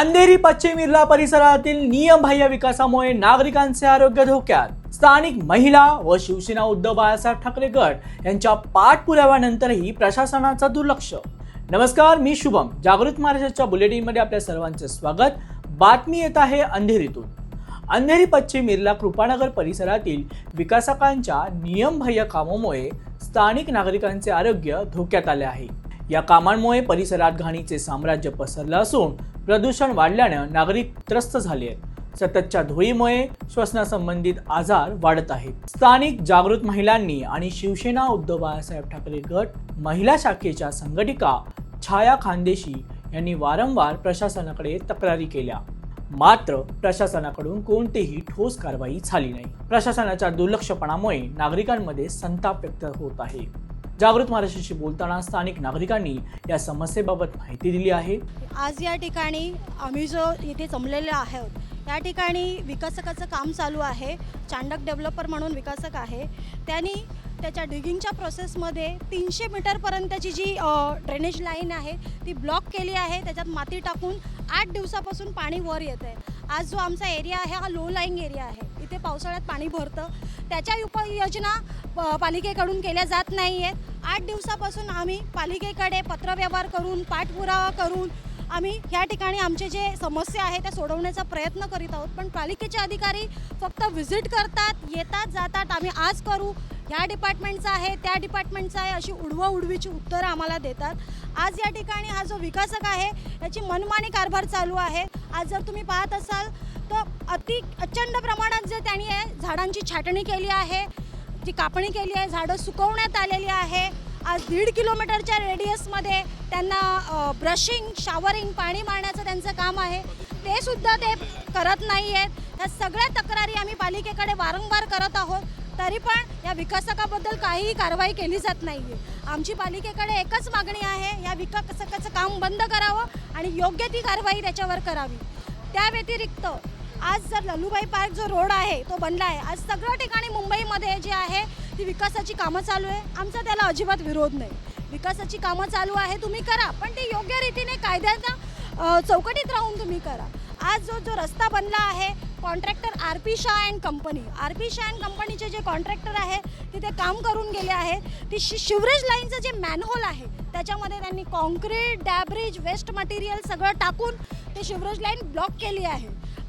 अंधेरी पश्चिम इर्ला परिसरातील नियमबाह्य विकासामुळे नागरिकांचे आरोग्य धोक्यात. स्थानिक महिला व शिवसेना उद्धव बाळासाहेब ठाकरे गट यांच्या पाठपुराव्यानंतरही प्रशासनाचा दुर्लक्ष. नमस्कार मी शुभम. जागृत महाराष्ट्राच्या बुलेटिनमध्ये आपल्या सर्वांचे स्वागत. बातमी येत आहे अंधेरीतून. अंधेरी पश्चिम इर्ला कृपानगर परिसरातील विकासकांच्या नियमबाह्य कामामुळे स्थानिक नागरिकांचे आरोग्य धोक्यात आले आहे. या कामांमुळे परिसरात घाणीचे साम्राज्य पसरलं असून प्रदूषण वाढल्यानं नागरिक त्रस्त झाले आहेत. सततच्या धुळीमुळे श्वसनासंबंधित आजार वाढत आहेत. स्थानिक जागृत महिलांनी आणि शिवसेना उद्धव बाळासाहेब ठाकरे गट महिला शाखेच्या संघटिका छाया खानदेशी यांनी वारंवार प्रशासनाकडे तक्रारी केल्या. मात्र प्रशासनाकडून कोणतीही ठोस कारवाई झाली नाही. प्रशासनाच्या दुर्लक्षपणामुळे नागरिकांमध्ये संताप व्यक्त होत आहे. जागृत महाराष्ट्राशी बोलताना स्थानिक नागरिकांनी या समस्येबाबत माहिती दिली आहे. आज या ठिकाणी आम्ही जो इथे जमलेले आहोत या ठिकाणी विकासकाचं काम चालू आहे. चांडक डेव्हलपर म्हणून विकासक आहे. त्यांनी त्याच्या डिगिंगच्या प्रोसेसमध्ये तीनशे मीटरपर्यंतची जी ड्रेनेज लाईन आहे ती ब्लॉक केली आहे. त्याच्यात माती टाकून आठ दिवसापासून पाणी वर येत आहे आज जो आमचा एरिया आहे हा लो लाईंग एरिया आहे. इथे पावसाळ्यात पाणी भरतं. त्याच्या उपाययोजना प- पालिकेकडून केल्या जात नाही आहेत आठ दिवसापासून आम्ही पालिकेकडे पत्रव्यवहार करून पाठपुरावा करून आम्ही या ठिकाणी आमचे जे समस्या आहे त्या सोडवण्याचा प्रयत्न करीत आहोत. पण पालिकेचे अधिकारी फक्त व्हिजिट करतात येतात जातात आम्ही आज करू. ह्या डिपार्टमेंटचं आहे त्या डिपार्टमेंटचं आहे अशी उडवा उडवीची उत्तरं आम्हाला देतात. आज या ठिकाणी हा जो विकासक आहे याची मनमानी कारभार चालू आहे. आज जर तुम्ही पाहत असाल तर अति प्रचंड प्रमाणात जे त्यांनी आहे झाडांची छाटणी केली आहे जी कापणी केली आहे झाडं सुकवण्यात आलेली आहे. आज दीड किलोमीटरच्या रेडियसमध्ये त्यांना ब्रशिंग शावरिंग पाणी मारण्याचं त्यांचं काम आहे. ते सुद्धा ते करत नाही आहेत या सगळ्या तक्रारी आम्ही पालिकेकडे वारंवार करत आहोत. तरी पण या विकासकाबद्दल काहीही कारवाई केली जात नाही आहे आमची पालिकेकडे एकच मागणी आहे या विकासकाचं काम बंद करावं आणि योग्य ती कारवाई त्याच्यावर करावी. त्या व्यतिरिक्त आज जर ललूबाई पार्क जो रोड आहे तो बनला आहे. आज सगळ्या ठिकाणी मुंबईमध्ये जे आहे ती विकासाची कामं चालू आहे. आमचा त्याला अजिबात विरोध नाही. विकासाची कामं चालू आहे तुम्ही करा. पण ती योग्य रीतीने कायद्याच्या चौकटीत राहून तुम्ही करा. आज जो जो रस्ता बनला आहे contractor R P Shah and company R P Shah and कंपनीचे जे कॉन्ट्रॅक्टर आहे तिथे काम करून गेले आहे. ती शि शिवरेज लाईनचं जे मॅनहोल आहे त्याच्यामध्ये त्यांनी कॉन्क्रीट डॅब्रिज वेस्ट मटेरियल सगळं टाकून ते शिवरेज लाईन ब्लॉक केली आहे.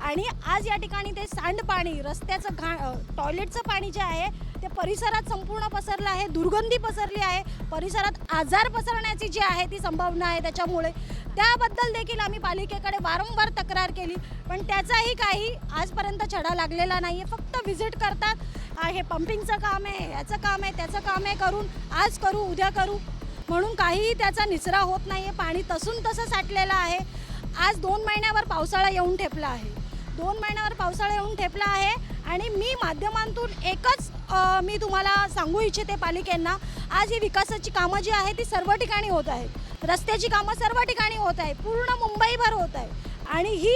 आणि आज या ठिकाणी ते सांडपाणी रस्त्याचं घा टॉयलेटचं पाणी जे आहे ते परिसरात संपूर्ण पसरलं आहे दुर्गंधी पसरली आहे. परिसरात आजार पसरण्याची जी आहे ती संभावना आहे त्याच्यामुळे. त्याबद्दल देखील आम्ही पालिकेकडे वारंवार तक्रार केली. पण त्याचाही काही आजपर्यंत छडा लागलेला नाही आहे फक्त व्हिजिट करतात. हे पंपिंगचं काम आहे याचं काम आहे त्याचं काम आहे करून आज करू उद्या करू. म्हणून काहीही त्याचा निचरा होत नाही आहे पाणी तसून तसं साठलेलं आहे. आज दोन महिन्यावर पावसाळा येऊन ठेपला आहे. दोन महिन्यावर पावसाळा येऊन ठेपला आहे आणि मी माध्यमांतून एकच मी तुम्हाला सांगू इच्छिते पालिकेंना आज ही विकासाची कामं जी आहे ती सर्व ठिकाणी होत आहेत. रस्त्याची कामं सर्व ठिकाणी होत आहे पूर्ण मुंबईभर होत आहे आणि ही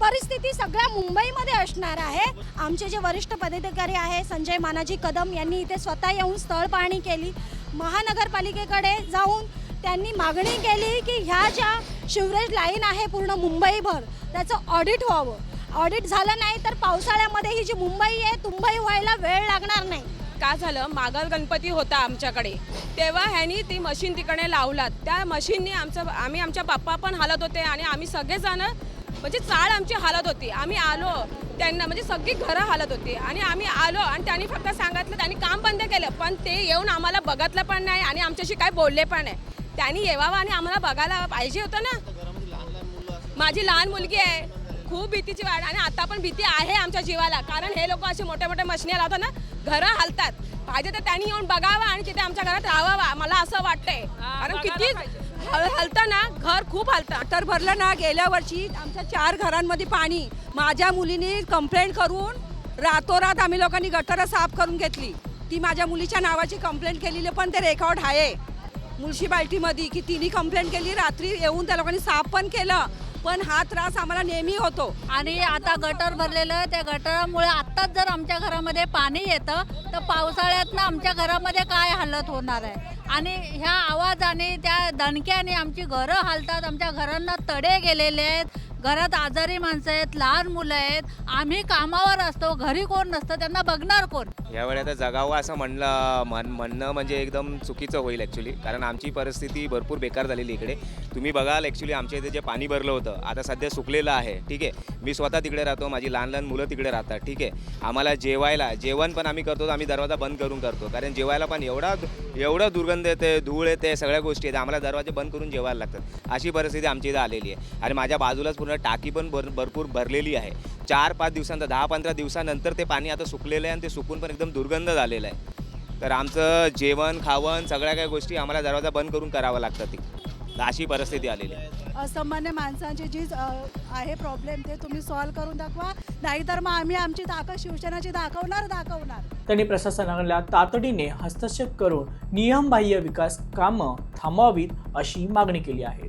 परिस्थिती सगळ्या मुंबईमध्ये असणार आहे. आमचे जे वरिष्ठ पदाधिकारी आहे संजय मानाजी कदम यांनी इथे स्वतः येऊन स्थळ पाहणी केली. महानगरपालिकेकडे जाऊन त्यांनी मागणी केली की ह्या ज्या शिवरेज लाईन आहे पूर्ण मुंबईभर त्याचं ऑडिट व्हावं. ऑडिट झालं नाही तर पावसाळ्यामध्ये ही जी मुंबई आहे तुंबई व्हायला वेळ लागणार नाही. का झालं? मागल गणपती होता आमच्याकडे. तेव्हा ह्यानी ती मशीन तिकडे लावलात. त्या मशीननी आमचं आम्ही आमच्या बाप्पा पण हालत होते आणि आम्ही सगळेजण म्हणजे चाळ आमची हालत होती. आम्ही आलो त्यांना म्हणजे सगळी घरं हालत होती. आणि आम्ही आलो आणि त्यांनी फक्त सांगितलं त्यांनी काम बंद केलं. पण ते येऊन आम्हाला बघितलं पण नाही आणि आमच्याशी काय बोलले पण नाही. त्यांनी येवावं आणि आम्हाला बघायला पाहिजे होतं ना. माझी लहान मुलगी आहे. खूप भीतीची वाढ आणि आता पण भीती आहे आमच्या जीवाला. कारण हे लोक असे मोठ्या मोठ्या मशिनी लावतात ना घरं हलतात. पाहिजे तर त्यांनी येऊन बघावं आणि तिथे आमच्या घरात राहावं मला असं वाटतंय. कारण किती हल हलतं ना घर खूप हलतं. तर भरलं ना गेल्या वर्षी आमच्या चार घरांमध्ये पाणी. माझ्या मुलीने कंप्लेंट करून रातोरात आम्ही लोकांनी गटारं साफ करून घेतली. ती माझ्या मुलीच्या नावाची कंप्लेंट केलेली पण ते रेकॉर्ड आहे. म्युन्सिपाल्टीमध्ये की तिने कंप्लेंट केली रात्री येऊन त्या लोकांनी साफ पण केलं. पण हा त्रास आम्हाला नेहमी होतो. आणि आता गटर भरलेलं त्या गटारामुळे आत्ताच जर आमच्या घरामध्ये पाणी येतं तर पावसाळ्यातनं आमच्या घरामध्ये काय हालत होणार आहे? आणि ह्या आवाजाने त्या दणक्याने आमची घरं हालतात. आमच्या घरांना तडे गेलेले आहेत. घरात आजारी माणसं आहेत लहान मुलं आहेत आम्ही कामावर असतो घरी कोण नसतं त्यांना बघणार कोण? यावेळी आता जगावं असं म्हणलं म्हण म्हणणं म्हणजे एकदम चुकीचं होईल ॲक्च्युली कारण आमची परिस्थिती भरपूर बेकार झालेली इकडे. तुम्ही बघाल ॲक्च्युली आमच्या इथे जे पाणी भरलं होतं आता सध्या सुकलेलं आहे ठीक आहे. मी स्वतः तिकडे राहतो माझी लहान लहान मुलं तिकडे राहतात ठीक आहे. आम्हाला जेवायला जेवण पण आम्ही करतो आम्ही दरवाजा बंद करून करतो. कारण जेवायला पण एवढा एवढं दुर्गंध येते धूळ येते सगळ्या गोष्टी येते आम्हाला दरवाजे बंद करून जेवायला लागतात. अशी परिस्थिती आमच्या इथं आलेली आहे. आणि माझ्या बाजूलाच पूर्ण टाकी पण भर भरपूर भरलेली आहे. चार पाच दिवसांतर दहा पंधरा दिवसानंतर ते पाणी आता सुकलेलं आहे आणि ते सुकून पण एकदम दुर्गंध झालेलं आहे. तर आमचं जेवण खावण सगळ्या काही गोष्टी आम्हाला दरवाजा बंद करून करावं लागतं ती. अशी परिस्थिती आलेली आहे. असामान्य माणसांची जी आहे प्रॉब्लेम ते तुम्ही सॉल्व्ह करून दाखवा. नाहीतर मग आम्ही आमची ताकद शिवसेनाची दाखवणार दाखवणार. त्यांनी प्रशासनाला तातडीने हस्तक्षेप करून नियमबाह्य विकास कामं थांबवावीत अशी मागणी केली आहे.